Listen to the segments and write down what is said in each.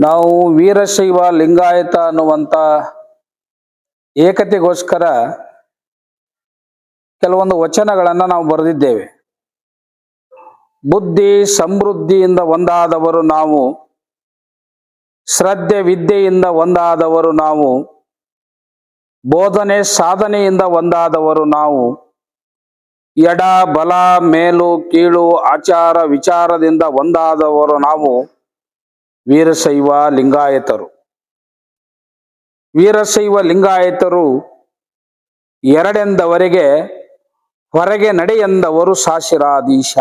ನಾವು ವೀರಶೈವ ಲಿಂಗಾಯತ ಅನ್ನುವಂಥ ಏಕತೆಗೋಸ್ಕರ ಕೆಲವೊಂದು ವಚನಗಳನ್ನು ನಾವು ಬರೆದಿದ್ದೇವೆ. ಬುದ್ಧಿ ಸಮೃದ್ಧಿಯಿಂದ ಒಂದಾದವರು ನಾವು, ಶ್ರದ್ಧೆ ವಿದ್ಯೆಯಿಂದ ಒಂದಾದವರು ನಾವು, ಬೋಧನೆ ಸಾಧನೆಯಿಂದ ಒಂದಾದವರು ನಾವು, ಎಡ, ಬಲ, ಮೇಲು, ಕೀಳು, ಆಚಾರ, ವಿಚಾರದಿಂದ ಒಂದಾದವರು ನಾವು. ವೀರಶೈವ ಲಿಂಗಾಯತರು. ವೀರಶೈವ ಲಿಂಗಾಯತರು ಎರಡೆಂದವರೆಗೆ ಹೊರಗೆ ನಡೆಯೆಂದವರು ಸಾಶಿರಾಧೀಶ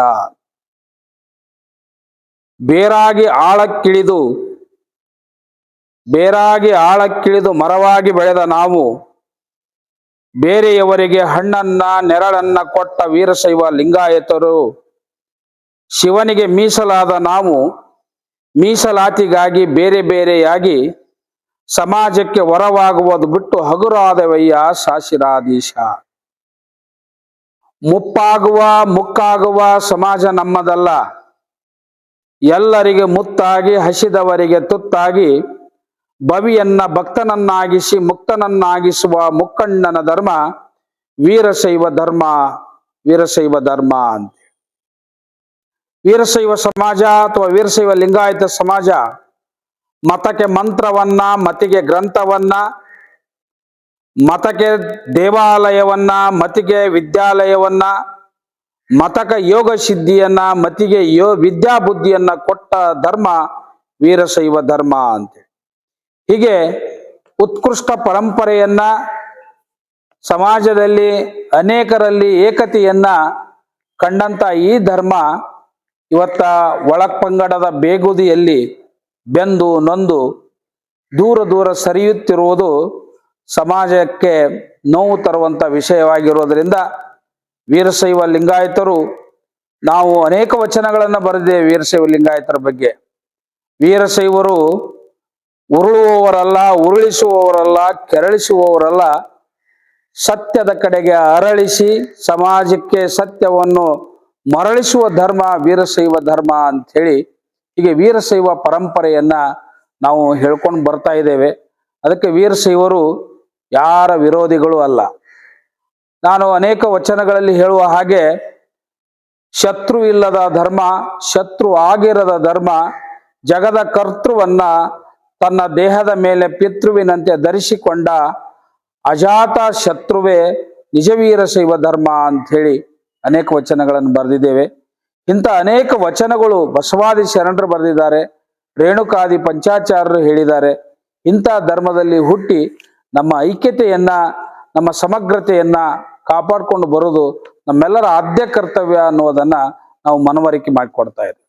ಬೇರಾಗಿ ಆಳಕ್ಕಿಳಿದು ಬೇರಾಗಿ ಆಳಕ್ಕಿಳಿದು ಮರವಾಗಿ ಬೆಳೆದ ನಾವು, ಬೇರೆಯವರಿಗೆ ಹಣ್ಣನ್ನ, ನೆರಳನ್ನ ಕೊಟ್ಟ ವೀರಶೈವ ಲಿಂಗಾಯತರು, ಶಿವನಿಗೆ ಮೀಸಲಾದ ನಾವು ಮೀಸಲಾತಿಗಾಗಿ ಬೇರೆ ಬೇರೆಯಾಗಿ ಸಮಾಜಕ್ಕೆ ಹೊರವಾಗುವುದು ಬಿಟ್ಟು ಹಗುರಾದವಯ್ಯ ಶಾಸಿರಾಧೀಶ ಮುಪ್ಪಾಗುವ, ಮುಕ್ಕಾಗುವ ಸಮಾಜ ನಮ್ಮದಲ್ಲ. ಎಲ್ಲರಿಗೆ ಮುತ್ತಾಗಿ, ಹಸಿದವರಿಗೆ ತುತ್ತಾಗಿ ಬವಿಯನ್ನ ಭಕ್ತನನ್ನಾಗಿಸಿ, ಮುಕ್ತನನ್ನಾಗಿಸುವ ಮುಕ್ಕಣ್ಣನ ಧರ್ಮ, ವೀರಶೈವ ಧರ್ಮ ವೀರಶೈವ ಧರ್ಮ ಅಂತ. ವೀರಶೈವ ಸಮಾಜ ಅಥವಾ ವೀರಶೈವ ಲಿಂಗಾಯತ ಸಮಾಜ ಮತಕ್ಕೆ ಮಂತ್ರವನ್ನ, ಮತಿಗೆ ಗ್ರಂಥವನ್ನ, ಮತಕ್ಕೆ ದೇವಾಲಯವನ್ನ, ಮತಿಗೆ ವಿದ್ಯಾಲಯವನ್ನ, ಮತಕ ಯೋಗ ಸಿದ್ಧಿಯನ್ನ, ಮತಿಗೆ ಯೋ ವಿದ್ಯಾ ಬುದ್ಧಿಯನ್ನ ಕೊಟ್ಟ ಧರ್ಮ ವೀರಶೈವ ಧರ್ಮ ಅಂತ. ಹೀಗೆ ಉತ್ಕೃಷ್ಟ ಪರಂಪರೆಯನ್ನ ಸಮಾಜದಲ್ಲಿ ಅನೇಕರಲ್ಲಿ ಏಕತೆಯನ್ನ ಕಂಡಂತ ಈ ಧರ್ಮ ಇವತ್ತ ಒಳಪಂಗಡದ ಬೇಗುದಿಯಲ್ಲಿ ಬೆಂದು ನೊಂದು ದೂರ ದೂರ ಸರಿಯುತ್ತಿರುವುದು ಸಮಾಜಕ್ಕೆ ನೋವು ತರುವಂಥ ವಿಷಯವಾಗಿರುವುದರಿಂದ ವೀರಶೈವ ಲಿಂಗಾಯತರು, ನಾವು ಅನೇಕ ವಚನಗಳನ್ನು ಬರೆದಿದ್ದೇವೆ ವೀರಶೈವ ಲಿಂಗಾಯತರ ಬಗ್ಗೆ. ವೀರಶೈವರು ಉರುಳುವವರಲ್ಲ, ಉರುಳಿಸುವವರಲ್ಲ, ಕೆರಳಿಸುವವರಲ್ಲ, ಸತ್ಯದ ಕಡೆಗೆ ಅರಳಿಸಿ ಸಮಾಜಕ್ಕೆ ಸತ್ಯವನ್ನು ಮರಳಿಸುವ ಧರ್ಮ, ವೀರಶೈವ ಧರ್ಮ ಅಂಥೇಳಿ ಹೀಗೆ ವೀರಶೈವ ಪರಂಪರೆಯನ್ನ ನಾವು ಹೇಳ್ಕೊಂಡು ಬರ್ತಾ ಇದ್ದೇವೆ. ಅದಕ್ಕೆ ವೀರಶೈವರು ಯಾರ ವಿರೋಧಿಗಳು ಅಲ್ಲ. ನಾನು ಅನೇಕ ವಚನಗಳಲ್ಲಿ ಹೇಳುವ ಹಾಗೆ ಶತ್ರು ಇಲ್ಲದ ಧರ್ಮ, ಶತ್ರು ಆಗಿರದ ಧರ್ಮ, ಜಗದ ಕರ್ತೃವನ್ನ ತನ್ನ ದೇಹದ ಮೇಲೆ ಪಿತೃವಿನಂತೆ ಧರಿಸಿಕೊಂಡ ಅಜಾತ ಶತ್ರುವೇ ನಿಜವೀರ ಶೈವ ಧರ್ಮ ಅಂಥೇಳಿ ಅನೇಕ ವಚನಗಳನ್ನು ಬರೆದಿದ್ದೇವೆ. ಇಂಥ ಅನೇಕ ವಚನಗಳು ಬಸವಾದಿ ಶರಣರು ಬರೆದಿದ್ದಾರೆ. ರೇಣುಕಾದಿ ಪಂಚಾಚಾರ್ಯರು ಹೇಳಿದ್ದಾರೆ. ಇಂಥ ಧರ್ಮದಲ್ಲಿ ಹುಟ್ಟಿ ನಮ್ಮ ಐಕ್ಯತೆಯನ್ನ, ನಮ್ಮ ಸಮಗ್ರತೆಯನ್ನ ಕಾಪಾಡಿಕೊಂಡು ಬರೋದು ನಮ್ಮೆಲ್ಲರ ಆದ್ಯ ಕರ್ತವ್ಯ ಅನ್ನೋದನ್ನ ನಾವು ಮನವರಿಕೆ ಮಾಡಿಕೊಡ್ತಾ ಇದ್ದೀವಿ.